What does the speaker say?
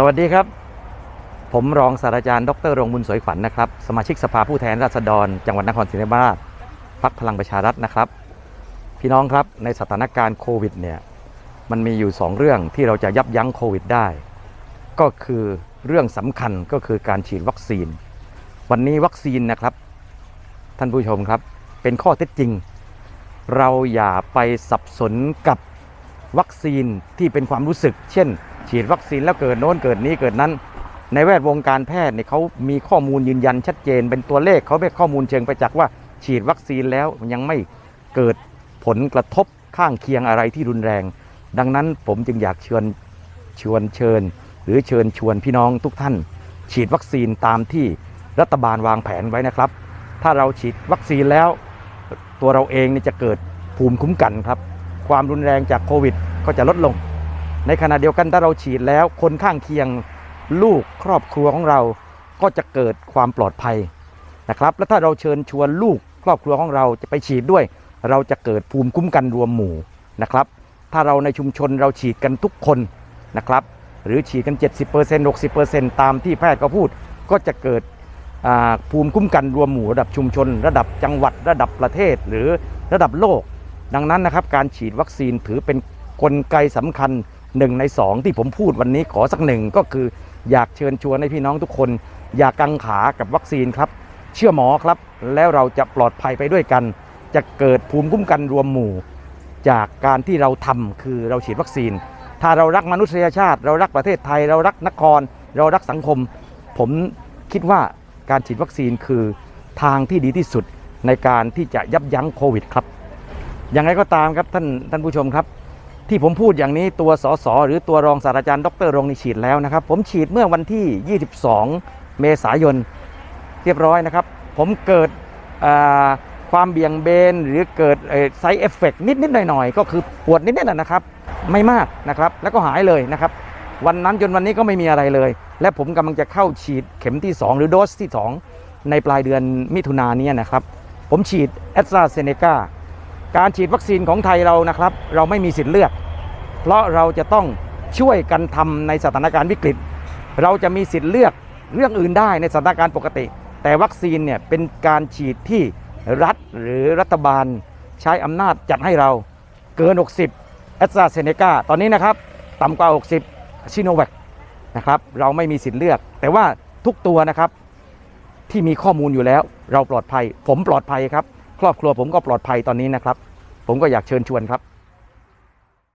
สวัสดีครับ ผมรองศาสตราจารย์ดรรงบุญสวยขวัญนะครับ สมาชิกสภาผู้แทนราษฎร จังหวัดนครศรีธรรมราชพักพลังประชารัฐนะครับ พี่น้องครับในสถานการณ์โควิดเนี่ยมันมีอยู่ 2 เรื่องที่เราจะยับยั้งโควิดได้ ก็คือเรื่องสำคัญก็คือการฉีดวัคซีน วันนี้วัคซีนนะครับ ท่านผู้ชมครับ เป็นข้อเท็จจริง เราอย่าไปสับสนกับวัคซีนที่เป็นความรู้สึก เช่น ฉีดวัคซีนแล้วเกิดโน้นเกิดนี้เกิดนั้น ในแวดวงการแพทย์เนี่ยเขามีข้อมูลยืนยันชัดเจน เป็นตัวเลขเขาเป็นข้อมูลเชิงประจักษ์ว่า ฉีดวัคซีนแล้วยังไม่เกิดผลกระทบข้างเคียงอะไรที่รุนแรง ดังนั้นผมจึงอยากเชิญชวนเชิญ หรือเชิญชวนพี่น้องทุกท่าน ฉีดวัคซีนตามที่รัฐบาลวางแผนไว้นะครับ ถ้าเราฉีดวัคซีนแล้ว ตัวเราเองนี่จะเกิดภูมิคุ้มกันครับ ความรุนแรงจากโควิดก็จะลดลง ในขณะเดียวกันถ้าเราฉีดแล้วคนข้างเคียงลูกครอบครัวของเราก็จะเกิดความปลอดภัยนะครับ และถ้าเราเชิญชวนลูกครอบครัวของเราจะไปฉีดด้วย เราจะเกิดภูมิคุ้มกันรวมหมู่นะครับ ถ้าเราในชุมชนเราฉีดกันทุกคนนะครับ หรือฉีดกัน 70% 60%ตามที่แพทย์ก็พูด ก็จะเกิดภูมิคุ้มกันรวมหมู่ระดับชุมชน ระดับจังหวัดระดับประเทศหรือระดับโลก ดังนั้นนะครับการฉีดวัคซีนถือเป็นกลไกสำคัญ หนึ่งในสองที่ผมพูดวันนี้ขอสักหนึ่งก็คืออยากเชิญชวนให้พี่น้องทุกคน อย่ากังขากับวัคซีนครับ เชื่อหมอครับ แล้วเราจะปลอดภัยไปด้วยกัน จะเกิดภูมิคุ้มกันรวมหมู่ จากการที่เราทำคือเราฉีดวัคซีน ถ้าเรารักมนุษยชาติ เรารักประเทศไทย เรารักนคร เรารักสังคม ผมคิดว่าการฉีดวัคซีนคือทางที่ดีที่สุดในการที่จะยับยั้งโควิดครับอย่างไรก็ตามครับท่านท่านผู้ชมครับ ที่ผมพูดอย่างนี้ตัวสสหรือตัวรองศาสตราจารย์ดรรงนี่ฉีดแล้วนะครับ ผมฉีดเมื่อวันที่ 22 เมษายนเรียบร้อยนะครับ ผมเกิดความเบี่ยงเบนหรือเกิดไซเอฟเฟกนิดนิดๆหน่อยหน่อยๆ ก็คือปวดนิดนิดๆนะครับ ไม่มากนะครับ แล้วก็หายเลยนะครับ วันนั้นจนวันนี้ก็ไม่มีอะไรเลย และผมกำลังจะเข้าฉีดเข็มที่ 2 หรือโดสที่ 2 ในปลายเดือนมิถุนายนเนี้นะครับ ผมฉีดแอสตราเซเนกา การฉีดวัคซีนของไทยเรานะครับ เราไม่มีสิทธิ์เลือก เพราะเราจะต้องช่วยกันทำในสถานการณ์วิกฤต เราจะมีสิทธิ์เลือกเรื่องอื่นได้ในสถานการณ์ปกติ แต่วัคซีนเนี่ยเป็นการฉีดที่รัฐหรือรัฐบาลใช้อำนาจจัดให้เราเกิน 60แอสตราเซเนกาตอนนี้นะครับต่ำกว่า 60ชิโนแวคนะครับเราไม่มีสิทธิ์เลือก แต่ว่าทุกตัวนะครับที่มีข้อมูลอยู่แล้ว เราปลอดภัย ผมปลอดภัยครับ ครอบครัวผมก็ปลอดภัยตอนนี้นะครับ ผมก็อยากเชิญชวนครับ